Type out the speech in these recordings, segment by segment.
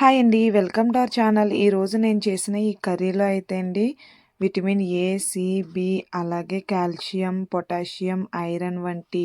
Hi అండి. Welcome to our channel. ఈరోజు నేను చేసిన ఈ కర్రీలో అయితే అండి విటమిన్ ఏ సి బి అలాగే కాల్షియం పొటాషియం ఐరన్ వంటి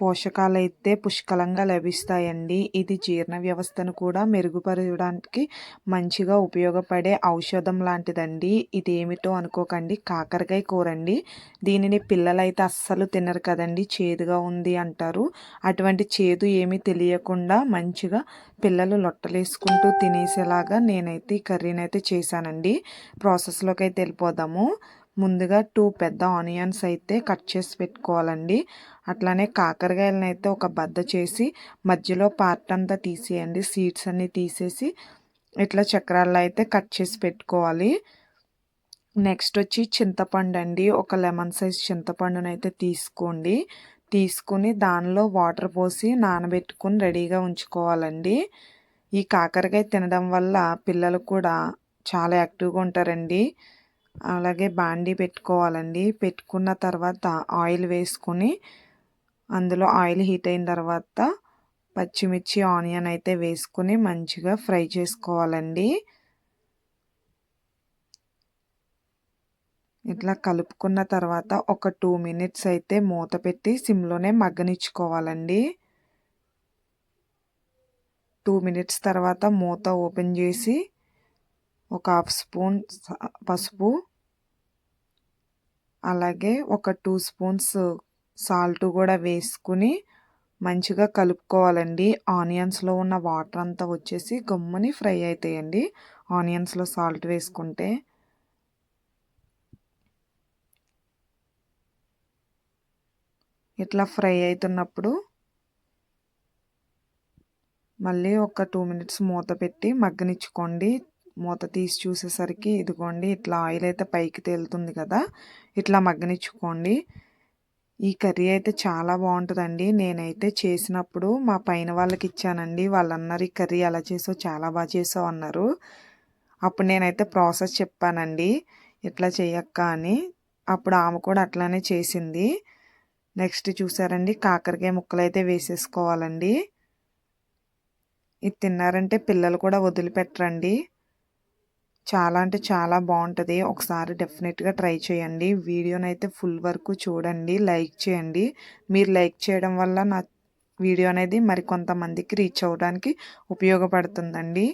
పోషకాలైతే పుష్కలంగా లభిస్తాయండి. ఇది జీర్ణ వ్యవస్థను కూడా మెరుగుపరచడానికి మంచిగా ఉపయోగపడే ఔషధం లాంటిదండి. ఇది ఏమిటో అనుకోకండి. కాకరకాయ కూర అండి దీనిని పిల్లలైతే అస్సలు తినరు కదండి. చేదుగా ఉంది అంటారు. అటువంటి చేదు ఏమీ తెలియకుండా మంచిగా పిల్లలు లొట్టలేసుకుంటూ తినేసేలాగా నేనైతే ఈ కర్రీని అయితే చేశానండి. ప్రాసెస్లోకి అయితే వెళ్ళిపోదాం. వెళ్ళిపోదాము ముందుగా టూ పెద్ద ఆనియన్స్ అయితే కట్ చేసి పెట్టుకోవాలండి. అట్లానే కాకరకాయలను అయితే ఒక బద్ద చేసి మధ్యలో పార్ట్ అంతా తీసేయండి. సీడ్స్ అన్నీ తీసేసి ఇట్లా చక్రాల్లో అయితే కట్ చేసి పెట్టుకోవాలి. నెక్స్ట్ వచ్చి చింతపండు అండి ఒక లెమన్ సైజ్ చింతపండునైతే తీసుకోండి. తీసుకుని దానిలో వాటర్ పోసి నానబెట్టుకుని రెడీగా ఉంచుకోవాలండి. ఈ కాకరకాయ తినడం వల్ల పిల్లలు కూడా చాలా యాక్టివ్గా ఉంటారండి. అలాగే బాండీ పెట్టుకోవాలండి. పెట్టుకున్న తర్వాత ఆయిల్ వేసుకొని అందులో ఆయిల్ హీట్ అయిన తర్వాత పచ్చిమిర్చి ఆనియన్ అయితే వేసుకుని మంచిగా ఫ్రై చేసుకోవాలండి. ఇట్లా కలుపుకున్న తర్వాత ఒక టూ మినిట్స్ అయితే మూత పెట్టి సిమ్లోనే మగ్గనిచ్చుకోవాలండి. టూ మినిట్స్ తర్వాత మూత ఓపెన్ చేసి ఒక హాఫ్ స్పూన్ పసుపు అలాగే ఒక టూ స్పూన్స్ సాల్ట్ కూడా వేసుకుని మంచిగా కలుపుకోవాలండి. ఆనియన్స్లో ఉన్న వాటర్ అంతా వచ్చేసి గమ్ముని ఫ్రై అవుతాయండి ఆనియన్స్లో సాల్ట్ వేసుకుంటే. ఇట్లా ఫ్రై అవుతున్నప్పుడు మళ్ళీ ఒక టూ మినిట్స్ మూత పెట్టి మగ్గనిచ్చుకోండి. మూత తీసి చూసేసరికి ఇదిగోండి ఇట్లా ఆయిల్ అయితే పైకి తేలుతుంది కదా ఇట్లా మగ్గనిచ్చుకోండి. ఈ కర్రీ అయితే చాలా బాగుంటుందండి. నేనైతే చేసినప్పుడు మా పైన వాళ్ళకి ఇచ్చానండి. వాళ్ళు అన్నారు ఈ కర్రీ ఎలా చేసో చాలా బాగా చేసావు అన్నారు. అప్పుడు నేనైతే ప్రాసెస్ చెప్పానండి. ఇట్లా చేయక్క అని. అప్పుడు ఆమె కూడా అట్లానే చేసింది. నెక్స్ట్ చూసారండి కాకరకాయ ముక్కలు అయితే వేసేసుకోవాలండి. ఇది తిన్నారంటే పిల్లలు కూడా వదిలిపెట్టరండి. చాలా అంటే చాలా బాగుంటుంది. ఒకసారి డెఫినెట్గా ట్రై చేయండి. వీడియోనైతే ఫుల్ వరకు చూడండి లైక్ చేయండి. మీరు లైక్ చేయడం వల్ల నా వీడియో అనేది మరి కొంతమందికి రీచ్ అవ్వడానికి ఉపయోగపడుతుందండి.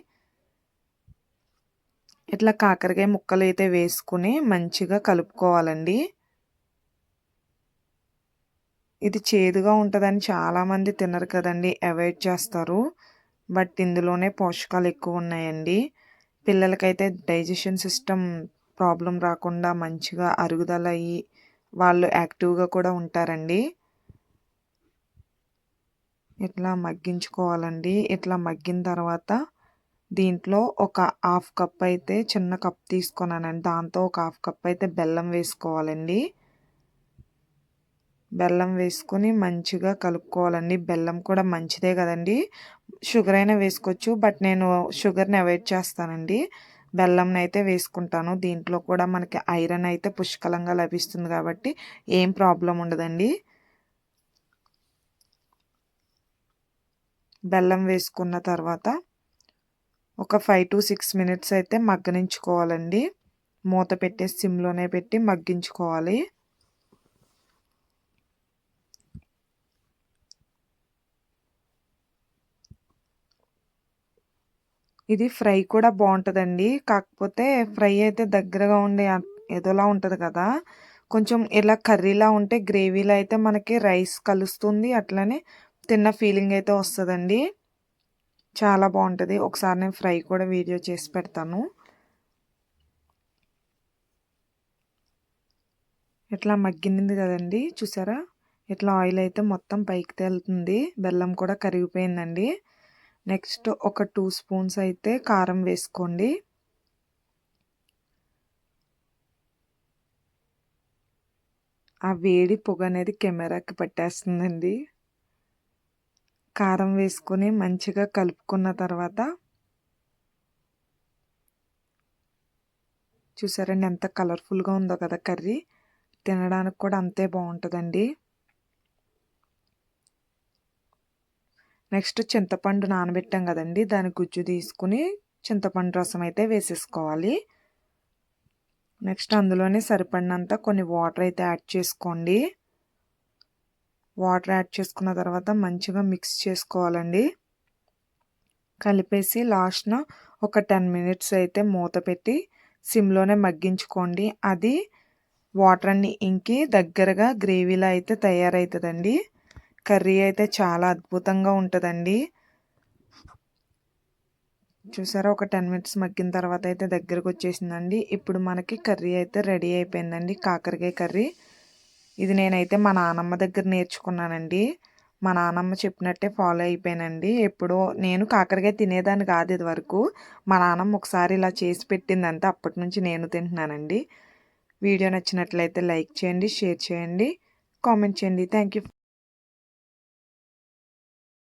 ఇట్లా కాకరకాయ ముక్కలు అయితే వేసుకుని మంచిగా కలుపుకోవాలండి. ఇది చేదుగా ఉంటుందని చాలామంది తినరు కదండి అవాయిడ్ చేస్తారు. బట్ ఇందులోనే పోషకాలు ఎక్కువ ఉన్నాయండి. పిల్లలకైతే డైజెషన్ సిస్టమ్ ప్రాబ్లం రాకుండా మంచిగా అరుగుదల అయ్యి వాళ్ళు యాక్టివ్గా కూడా ఉంటారండి. ఇట్లా మగ్గించుకోవాలండి. ఇట్లా మగ్గిన తర్వాత దీంట్లో ఒక హాఫ్ కప్ అయితే చిన్న కప్ తీసుకున్నానండి. దాంతో ఒక హాఫ్ కప్ అయితే బెల్లం వేసుకోవాలండి. బెల్లం వేసుకొని మంచిగా కలుపుకోవాలండి. బెల్లం కూడా మంచిదే కదండి. షుగర్ అయినా వేసుకోవచ్చు బట్ నేను షుగర్ని అవాయిడ్ చేస్తానండి. బెల్లంని అయితే వేసుకుంటాను. దీంట్లో కూడా మనకి ఐరన్ అయితే పుష్కలంగా లభిస్తుంది కాబట్టి ఏం ప్రాబ్లం ఉండదండి. బెల్లం వేసుకున్న తర్వాత ఒక ఫైవ్ టు సిక్స్ మినిట్స్ అయితే మగ్గనించుకోవాలండి. మూత పెట్టే సిమ్లోనే పెట్టి మగ్గించుకోవాలి. ఇది ఫ్రై కూడా బాగుంటుందండి కాకపోతే ఫ్రై అయితే దగ్గరగా ఉండే ఏదోలా ఉంటుంది కదా. కొంచెం ఇలా కర్రీలా ఉంటే గ్రేవీలో అయితే మనకి రైస్ కలుస్తుంది. అట్లనే తిన్న ఫీలింగ్ అయితే వస్తుందండి. చాలా బాగుంటుంది ఒకసారి నేను ఫ్రై కూడా వీడియో చేసి పెడతాను. ఇట్లా మగ్గింది కదండి. చూసారా? ఇట్లా ఆయిల్ అయితే మొత్తం పైకి తేలుతుంది. బెల్లం కూడా కరిగిపోయిందండి. నెక్స్ట్ ఒక టూ స్పూన్స్ అయితే కారం వేసుకోండి. ఆ వేడి పొగ అనేది కెమెరాకి పట్టేస్తుందండి. కారం వేసుకొని మంచిగా కలుపుకున్న తర్వాత చూసారండి ఎంత కలర్ఫుల్గా ఉందో కదా కర్రీ. తినడానికి కూడా అంతే బాగుంటుందండి. నెక్స్ట్ చింతపండు నానబెట్టాం కదండి దాని గుజ్జు తీసుకుని చింతపండు రసం అయితే వేసేసుకోవాలి. నెక్స్ట్ అందులోనే సరిపడినంత కొన్ని వాటర్ అయితే యాడ్ చేసుకోండి. వాటర్ యాడ్ చేసుకున్న తర్వాత మంచిగా మిక్స్ చేసుకోవాలండి. కలిపేసి లాస్ట్న ఒక టెన్ మినిట్స్ అయితే మూత పెట్టి సిమ్లోనే మగ్గించుకోండి. అది వాటర్ అన్ని ఇంకి దగ్గరగా గ్రేవీలా అయితే తయారవుతుందండి కర్రీ అయితే చాలా అద్భుతంగా ఉంటుందండి. చూసారా ఒక టెన్ మినిట్స్ మగ్గిన తర్వాత అయితే దగ్గరకు వచ్చేసిందండి. ఇప్పుడు మనకి కర్రీ అయితే రెడీ అయిపోయిందండి కాకరకాయ కర్రీ. ఇది నేనైతే మా నానమ్మ దగ్గర నేర్చుకున్నానండి. మా నానమ్మ చెప్పినట్టే ఫాలో అయిపోయానండి. ఎప్పుడో నేను కాకరకాయ తినేదాన్ని కాదు ఇది వరకు మా నానమ్మ ఒకసారి ఇలా చేసి పెట్టిందంటే అప్పటి నుంచి నేను తింటున్నానండి. వీడియో నచ్చినట్లయితే లైక్ చేయండి షేర్ చేయండి కామెంట్ చేయండి. Thank you.